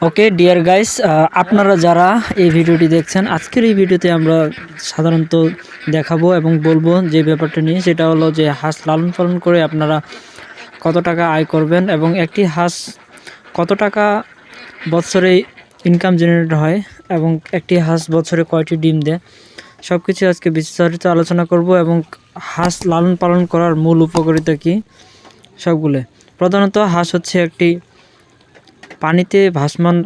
Okay dear guys আপনারা যারা এই ভিডিওটি দেখছেন, আজকের এই ভিডিওতে আমরা সাধারণত দেখাবো এবং বলব যে ব্যাপারটা নিয়ে, সেটা হলো যে হাঁস লালন পালন করে আপনারা কত টাকা আয় করবেন এবং একটি হাঁস কত টাকা বছরে ইনকাম জেনারেট হয় এবং একটি হাঁস বছরে কয়টি ডিম দেয় সব কিছু আজকে বিস্তারিত আলোচনা করব এবং হাঁস লালন পালন করার মূল উপকারিতা কী, সবগুলো। প্রধানত হাঁস হচ্ছে একটি পানিতে ভাসমান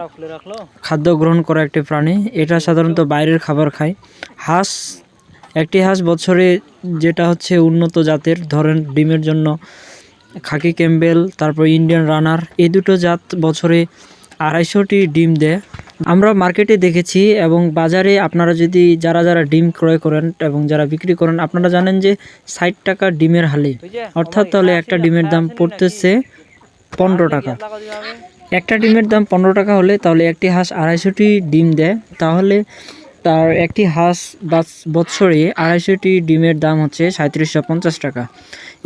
খাদ্য গ্রহণ করা একটি প্রাণী। এটা সাধারণত বাইরের খাবার খায়। হাঁস, একটি হাঁস বছরে যেটা হচ্ছে উন্নত জাতের, ধরেন ডিমের জন্য খাকি ক্যাম্বেল, তারপর ইন্ডিয়ান রানার, এই দুটো জাত বছরে আড়াইশোটি ডিম দেয়। আমরা মার্কেটে দেখেছি এবং বাজারে আপনারা যদি যারা যারা ডিম ক্রয় করেন এবং যারা বিক্রি করেন, আপনারা জানেন যে ষাট টাকা ডিমের হালি। অর্থাৎ তাহলে একটা ডিমের দাম পড়তেছে পনেরো টাকা। একটা ডিমের দাম পনেরো টাকা হলে তাহলে একটি হাঁস আড়াইশোটি ডিম দেয়। তাহলে তার একটি হাঁস বৎসরে আড়াইশোটি ডিমের দাম হচ্ছে সাঁত্রিশশো পঞ্চাশ টাকা।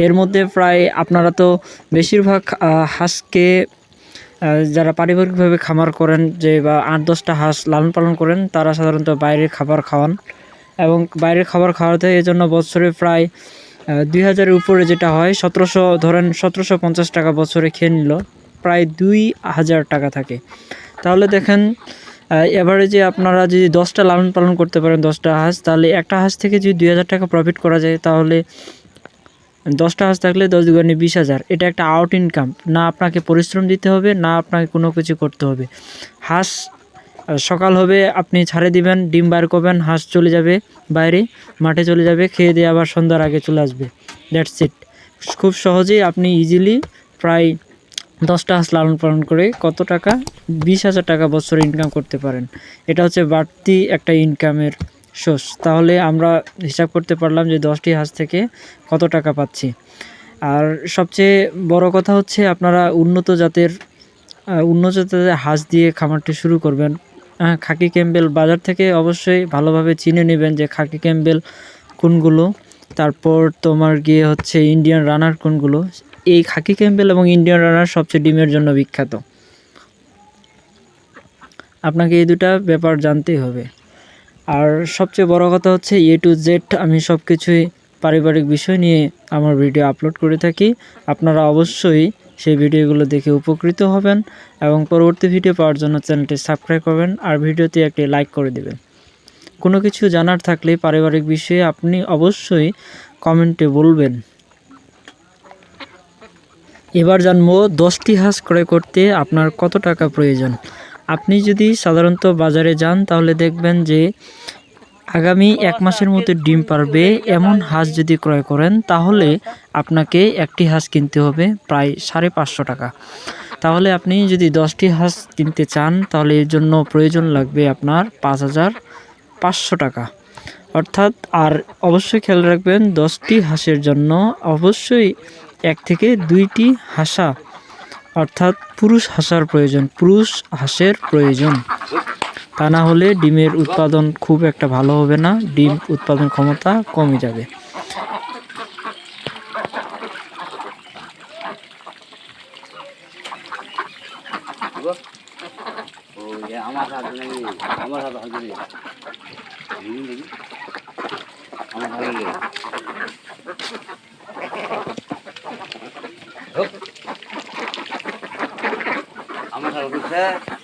এর মধ্যে প্রায় আপনারা তো বেশিরভাগ হাঁসকে যারা পারিবারিকভাবে খামার করেন যে বা আট দশটা হাঁস লালন পালন করেন, তারা সাধারণত বাইরের খাবার খাওয়ান। এবং বাইরের খাবার খাওয়াতে এই জন্য বছরে প্রায় দুই হাজারের উপরে যেটা হয়, সতেরোশো, ধরেন সতেরোশো পঞ্চাশ টাকা বছরে খেয়ে নিল। প্রায় দুই হাজার টাকা থাকে। তাহলে দেখেন এভারেজে আপনারা যদি দশটা লালন পালন করতে পারেন, দশটা হাঁস, তাহলে একটা হাঁস থেকে যদি দুই হাজার টাকা প্রফিট করা যায়, তাহলে দশটা হাঁস থাকলে দশ দুগুণে বিশ হাজার। এটা একটা আউট ইনকাম না আপনাকে পরিশ্রম দিতে হবে, না আপনাকে কোনো কিছু করতে হবে। হাঁস সকাল হবে, আপনি ছাড়ে দিবেন, ডিম বার করবেন, হাঁস চলে যাবে বাইরে, মাঠে চলে যাবে, খেয়ে দিয়ে আবার সন্ধ্যার আগে চলে আসবে। দ্যাটস ইট খুব সহজেই আপনি ইজিলি প্রায় দশটা হাঁস লালন পালন করে কত টাকা? বিশ হাজার টাকা বছরে ইনকাম করতে পারেন। এটা হচ্ছে বাড়তি একটা ইনকামের সোর্স তাহলে আমরা হিসাব করতে পারলাম যে দশটি হাঁস থেকে কত টাকা পাচ্ছি। আর সবচেয়ে বড় কথা হচ্ছে আপনারা উন্নত জাতের উন্নত জাতের হাঁস দিয়ে খামারটি শুরু করবেন। হ্যাঁ খাকি ক্যাম্বেল বাজার থেকে অবশ্যই ভালোভাবে চিনে নেবেন যে খাকি ক্যাম্বেল কোনগুলো। তারপর তোমার গিয়ে হচ্ছে ইন্ডিয়ান রানার কোনগুলো। এই খাকি ক্যাম্পেল এবং ইন্ডিয়ান রানার সবচেয়ে ডিমের জন্য বিখ্যাত। আপনাকে এই দুটা ব্যাপার জানতেই হবে। আর সবচেয়ে বড় কথা হচ্ছে এ টু জেড আমি সব কিছুই পারিবারিক বিষয় নিয়ে আমার ভিডিও আপলোড করে থাকি। আপনারা অবশ্যই সেই ভিডিওগুলো দেখে উপকৃত হবেন এবং পরবর্তী ভিডিও পাওয়ার জন্য চ্যানেলটি সাবস্ক্রাইব করবেন আর ভিডিওতে একটি লাইক করে দেবেন। কোনো কিছু জানার থাকলে পারিবারিক বিষয়ে আপনি অবশ্যই কমেন্টে বলবেন। এবার জানব দশটি হাঁস ক্রয় করতে আপনার কত টাকা প্রয়োজন। আপনি যদি সাধারণত বাজারে যান, তাহলে দেখবেন যে আগামী এক মাসের মধ্যে ডিম পারবে। এমন হাঁস যদি ক্রয় করেন, তাহলে আপনাকে একটি হাঁস কিনতে হবে প্রায় সাড়ে পাঁচশো টাকা। তাহলে আপনি যদি দশটি হাঁস কিনতে চান, তাহলে এর জন্য প্রয়োজন লাগবে আপনার পাঁচ হাজার পাঁচশো টাকা। অর্থাৎ, আর অবশ্যই খেয়াল রাখবেন, দশটি হাঁসের জন্য অবশ্যই এক থেকে দুইটি হাসা, অর্থাৎ পুরুষ হাঁসার প্রয়োজন, পুরুষ হাঁসের প্রয়োজন। তা না হলে ডিমের উৎপাদন খুব একটা ভালো হবে না, ডিম উৎপাদন ক্ষমতা কমে যাবে। আমার that.